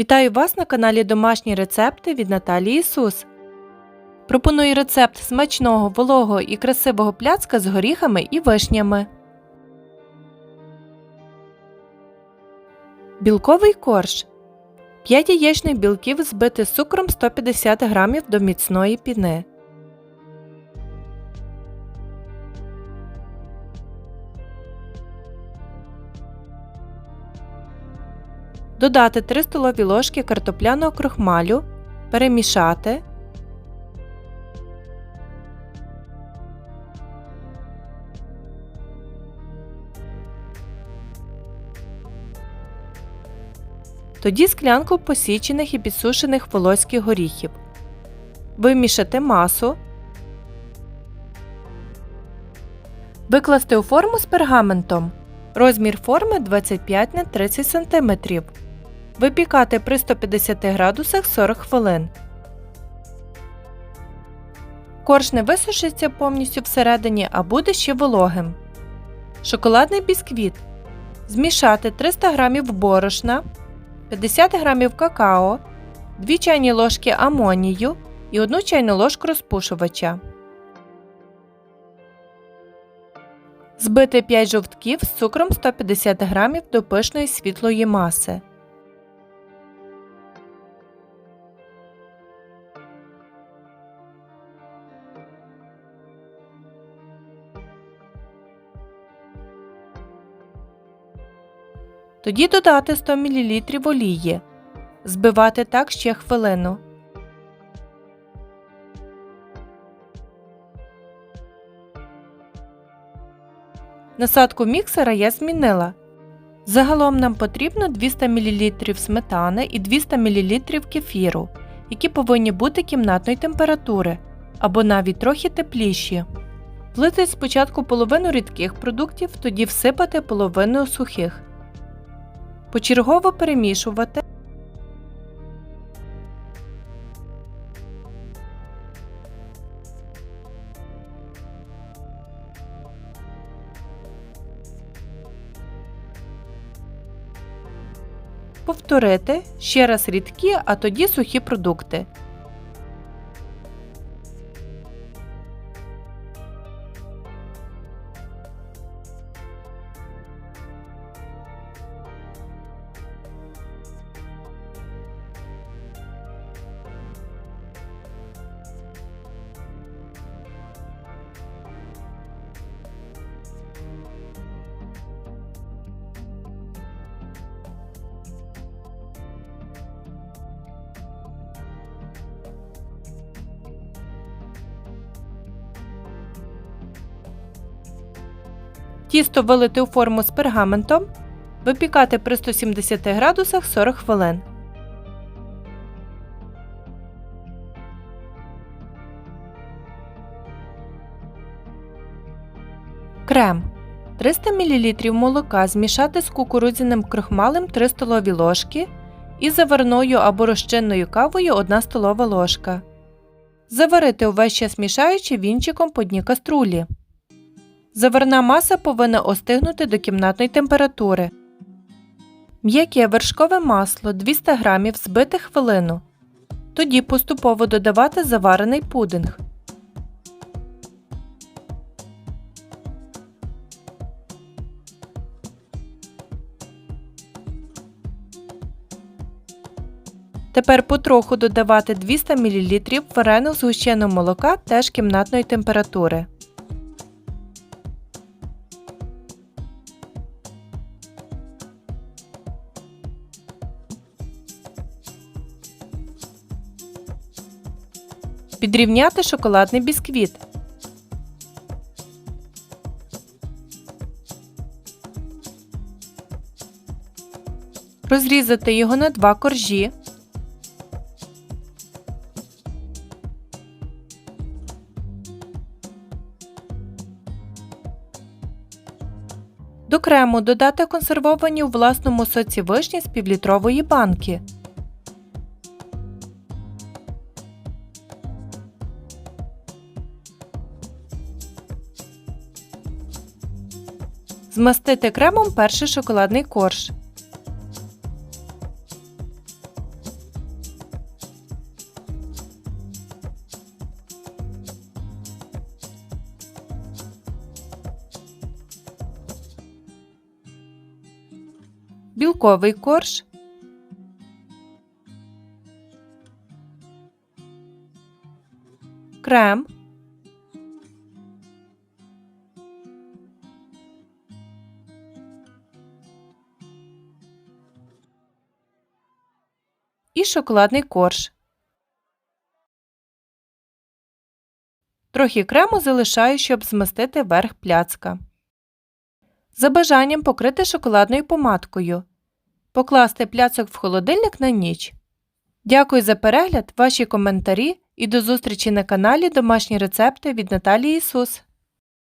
Вітаю вас на каналі Домашні рецепти від Наталії Ісус. Пропоную рецепт смачного, вологого і красивого пляцка з горіхами і вишнями. Білковий корж. 5 яєчних білків збити з цукром 150 г до міцної піни. Додати 3 столові ложки картопляного крохмалю, перемішати. Тоді склянку посічених і підсушених волоських горіхів. Вимішати масу. Викласти у форму з пергаментом. Розмір форми 25 на 30 см. Випікати при 150 градусах 40 хвилин. Корж не висушиться повністю всередині, а буде ще вологим. Шоколадний бісквіт. Змішати 300 г борошна, 50 г какао, 2 чайні ложки амонію і 1 чайну ложку розпушувача. Збити 5 жовтків з цукром 150 г до пишної світлої маси. Тоді додати 100 мл олії. Збивати так ще хвилину. Насадку міксера я змінила. Загалом нам потрібно 200 мл сметани і 200 мл кефіру, які повинні бути кімнатної температури або навіть трохи тепліші. Влити спочатку половину рідких продуктів, тоді всипати половину сухих. Почергово перемішувати. Повторити ще раз рідкі, а тоді сухі продукти. Тісто вилити у форму з пергаментом. Випікати при 170 градусах 40 хвилин. Крем. 300 мл молока змішати з кукурудзяним крохмалем 3 столові ложки і заварною або розчинною кавою 1 столова ложка. Заварити увесь час мішаючи вінчиком по дні каструлі. Заварна маса повинна остигнути до кімнатної температури. М'яке вершкове масло 200 г збити хвилину. Тоді поступово додавати заварений пудинг. Тепер потроху додавати 200 мл вареного згущеного молока теж кімнатної температури. Підрівняти шоколадний бісквіт. Розрізати його на два коржі. До крему додати консервовані у власному соці вишні з півлітрової банки. Змастити кремом перший шоколадний корж. Білковий корж. Крем. Шоколадний корж. Трохи крему залишаю, щоб змастити верх пляцка. За бажанням покрити шоколадною помадкою. Покласти пляцок в холодильник на ніч. Дякую за перегляд, ваші коментарі і до зустрічі на каналі Домашні рецепти від Наталії Ісус.